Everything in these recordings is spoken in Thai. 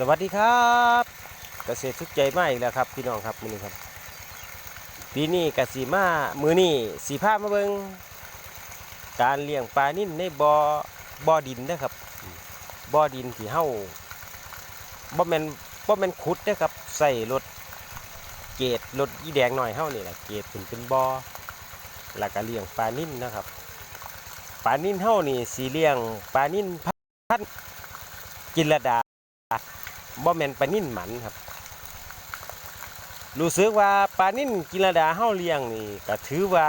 สวัสดีครับเกษตรทุกใจมาอีกแล้วครับพี่น้องครับมือนี้ครับปีนี้กสีมามือนี้สีผ้ามาเบิงการเลี้ยงปลานิ่นในบ่อบ่อดินนะครับบ่อดินที่เฮาบ่แมนบ่แมนขุดนะครับใส่รถเกตรถอีแดงหน่อยเฮานี่แหละเกตขึ้นเป็นบ่อแล้วก็เลี้ยงปลานิ่นนะครับปลานิ่นเฮานี่สีเลี้ยงปลานิ่นพันกินระดา บ่แมนปลานิ่นหมันครับ รู้สึกว่าปลานิ่นกินระดาเฮาเลี้ยงนี่ก็ถือว่า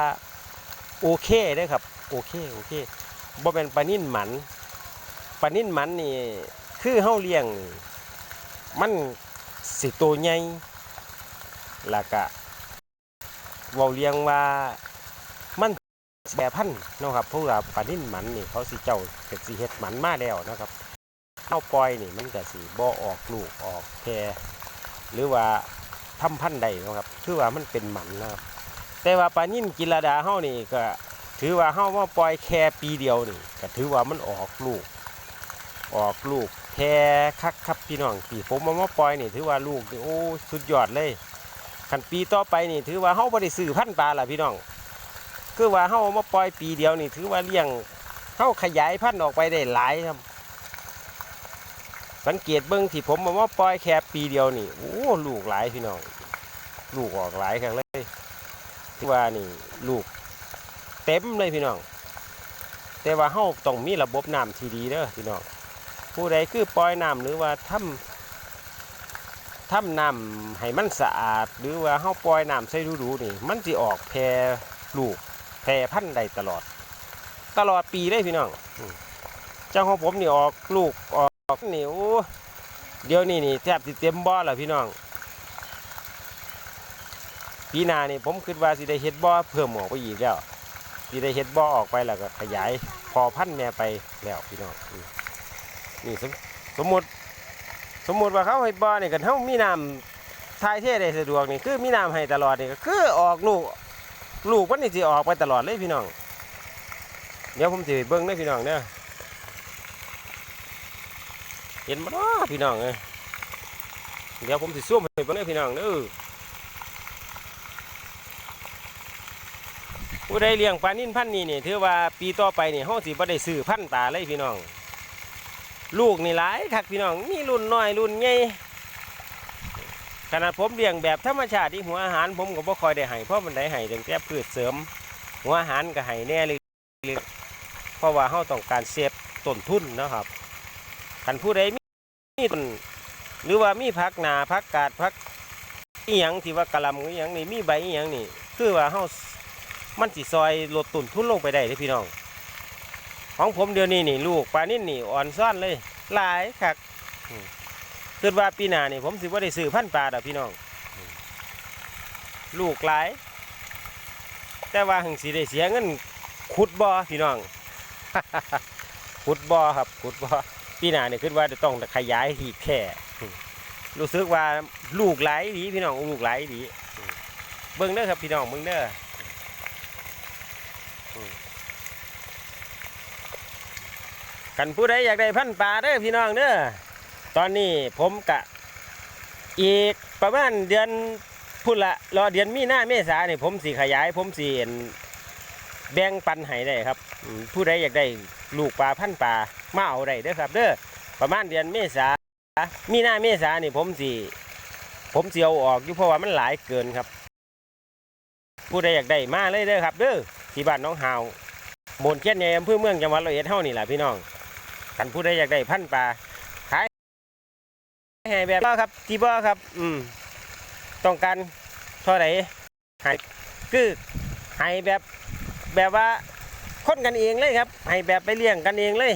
โอเคเด้ครับ โอเคโอเคบ่แมนปลานิ่นหมันปลานิ่นหมันนี่คือเฮาเลี้ยงนี่มันสิโตใหญ่แล้วก็เว้าเลี้ยงว่ามันแปรพันธุ์เนาะครับเพราะว่าปลานิ่นหมันนี่เขาสิเจ้าก็สิเฮ็ดหมันมาแล้วนะครับ เข้าปล่อยนี่มันก็สีบ่ออกลูกออกแพรหรือว่าทำพันธุ์ใดนะครับคือว่ามันเป็นหมันนะครับแต่ว่าปลานิ่นกินระดาเฮานี่ก็ถือว่าเฮามาปล่อยแค่ปีเดียวนี่ก็ถือว่ามันออกลูก ออกลูกแพรคักครับพี่น้องปีผมมามาปล่อยนี่ถือว่าลูกนี่โอ้สุดยอดเลยคันปีต่อไปนี่ถือว่าเฮาบ่ได้ซื้อพันธุ์ปลาล่ะพี่น้องคือว่าเฮามาปล่อยปีเดียวนี่ถือว่าเลี้ยงเฮาขยายพันธุ์ออกไปได้หลายครับ สังเกตเบิ้งที่ผมมาว่าปล่อยแค่ปีเดียวนี่โอ้ลูกหลายพี่น้องลูกออกหลายครั้งเลยที่ว่านี่ลูกเต็มเลยพี่น้อง แต่ว่าเฮาต้องมีระบบน้ำที่ดีเด้อพี่น้องผู้ใดคือปล่อยน้ำหรือว่าทำทำน้ำให้มันสะอาด หรือว่าเฮาปล่อยน้ำใส่ดูๆนี่ มันสิออกแพรลูกแพรพันธุ์ใดตลอด ตลอดปีเลยพี่น้องเจ้าของผมนี่ออกลูกออก นี่โอ้เดี๋ยวนี้นี่แทบสิเต็มบ่อแล้วพี่น้องปีหน้านี่ผมคิดว่าสิได้เฮ็ดบ่อเพิ่มออกไปอีกแล้วสิได้เฮ็ดบ่อออกไปแล้วก็ขยายพอพันแม่ไปแล้วพี่น้องนี่สมสมมติสมมติว่าเขาเฮ็ดบ่อนี่กันเฮามีน้ำทายเทได้สะดวกนี่คือมีน้ำให้ตลอดนี่ก็คือออกลูกลูกมันนี่สิออกไปตลอดเลยพี่น้องเดี๋ยวผมสิเบิ่งเด้พี่น้องเด้อ เห็นบ่เนาะพี่น้องเอ้ยเดี๋ยวผมสิซูมให้เบิ่งเด้อพี่น้องเด้อผู้ใดเลี้ยงปลานิ่นพันนี้นี่ถือว่าปีต่อไปนี่เฮาสิบ่ได้ซื้อพันธุ์ปลาเลยพี่น้อง ลูกนี่หลายคักพี่น้องมีรุ่นน้อยรุ่นใหญ่ขนาดผมเลี้ยงแบบธรรมชาติที่หัวอาหารผมก็บ่คอยได้ให้เพราะมันได้ให้ตั้งแต่พืชเสริม หัวอาหารก็ให้แน่เลยเพราะว่าเฮาต้องการเซฟต้นทุนนะครับคันผู้ใด มีต้นหรือว่ามีพักหนาพักกาดพักอีหยังที่ว่ากะหลำอีหยังนี่มีใบอีหยังนี่ คือว่าเฮามันสิซอยลดต้นทุนลงไปได้เด้พี่น้อง ของผมเดี๋ยวนี้นี่ ลูกปลานิ่นนี่อ่อนซ่อนเลย หลายคักอืมคิดว่าปีหน้านี่ผมสิว่าได้ซื้อพันปลาดอกพี่น้อง ลูกหลาย แต่ว่าหังสิได้เสียเงินขุดบ่อพี่น้องขุดบ่อครับขุดบ่อ ปีหน้าเนี่ยคิดว่าจะต้องขยายที่แค่รู้สึกว่าลูกไหลดีพี่น้องลูกไหลดีเบิ่งเด้อครับพี่น้องเบิ่งเด้อกันผู้ใดอยากได้พันปลาเด้อพี่น้องเด้อตอนนี้ผมกะอีกประมาณเดือนพุ่นละรอเดือนมีหน้าเมษาเนี่ยผมสีขยาย ผมสีเอ็น แบ่งปันให้ได้ครับผู้ใดอยากได้ลูกปลาพันปลามาเอาได้เด้อครับเด้อประมาณเดือนเมษามีหน้าเมษานี่ผมสิผมเสิเอาออกอยู่เพราะว่ามันหลายเกินครับ ผู้ใดอยากได้มาเลยเด้อครับ เด้อที่บ้านน้องหาวบนเชียนในอำเภอเมืองจังหวัดร้อยเอ็ดเท่านี่แหละพี่น้องกันผู้ใดอยากได้พันปลาขายให้แบบบ่ครับที่บ่ครับ อืมต้องการเท่าไหร่ให้คือให้แบบ แบบว่าคนกันเองเลยครับ ให้แบบไปเลี้ยงกันเองเลย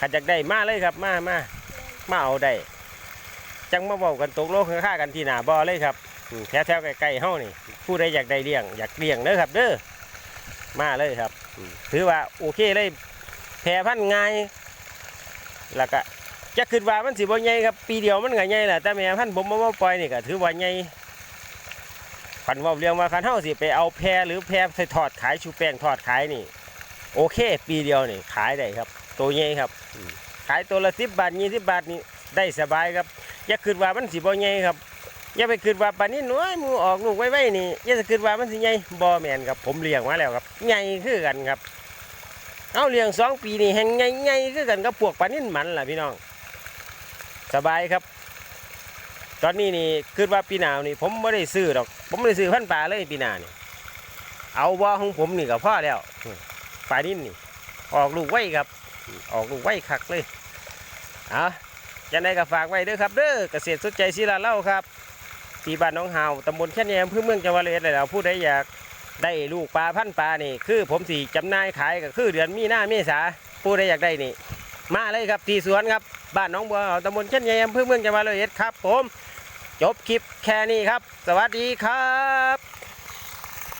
ขันจากได้มาเลยครับมามามาเอาได้จังมาบอกกันตกโลกค่ากันที่หนาบ่อเลยครับแถวแถวๆใกล้ๆเฮานี่ผู้ใดอยากได้เลี้ยง อยากเลี้ยงเด้อครับ เด้อมาเลยครับ ถือว่าโอเคเลยแพ่พันธุ์ง่ายแล้วก็จะคิดว่ามันสิบ่ใหญ่ครับ ปีเดียวมันก็ใหญ่แหละแต่แม่พันธุ์ผมมาปล่อยนี่ก็ถือว่าใหญ่ พันว่าเรียงว่าคันเฮาสิไปเอาแพรหรือแพรใส่ทอดขายชูแป้งทอดขายนี่ โอเค ปีเดียวนี่ขายได้ครับ ตัวใหญ่ครับ ขายตัวละสิบบาทยี่สิบบาทนี่ได้สบายครับ อย่าคิดว่ามันสิบ่ใหญ่ครับอย่าไปคิดว่าปานนี้น้อยมือออกลูกไว้ๆนี่อย่าจะคิดว่ามันสิใหญ่บ่แมนครับ ผมเลี้ยงมาแล้วครับใหญ่คือกันครับ เอาเลี้ยงสองปีนี่แห่งใหญ่ๆคือกันกับพวกปานิ่นหมันล่ะพี่น้อง สบายครับ ตอนนี้นี่คิดว่าปีหนาวนี่ผมไม่ได้ซื้อดอก ผมไม่ได้ซื้อพันปลาเลยปีหนานี่เอาบ่อของผมนี่ก็พอแล้วปลานิ่นนี่ออกลูกไว้ครับ ออกลูกไว้คักเลยเอะยังไงก็ฝากไว้เด้อครับเด้อเกษตรสุดใจศิลาเล่าครับที่บ้านน้องหาวตำบลแค่แนมเพื่อเมืองจังหวัดเลยแล้วผู้ใดอยากได้ลูกปลาพันปลานี่ คือผมสีจำนายขายก็คือเดือนมีนาเมษาผู้ใดอยากได้นี่ มาเลยครับที่สวนครับบ้านน้องบัวขาวตำบลแค่แนมเพื่อเมืองจังหวัดเลยครับผม จบคลิปแค่นี้ครับ สวัสดีครับ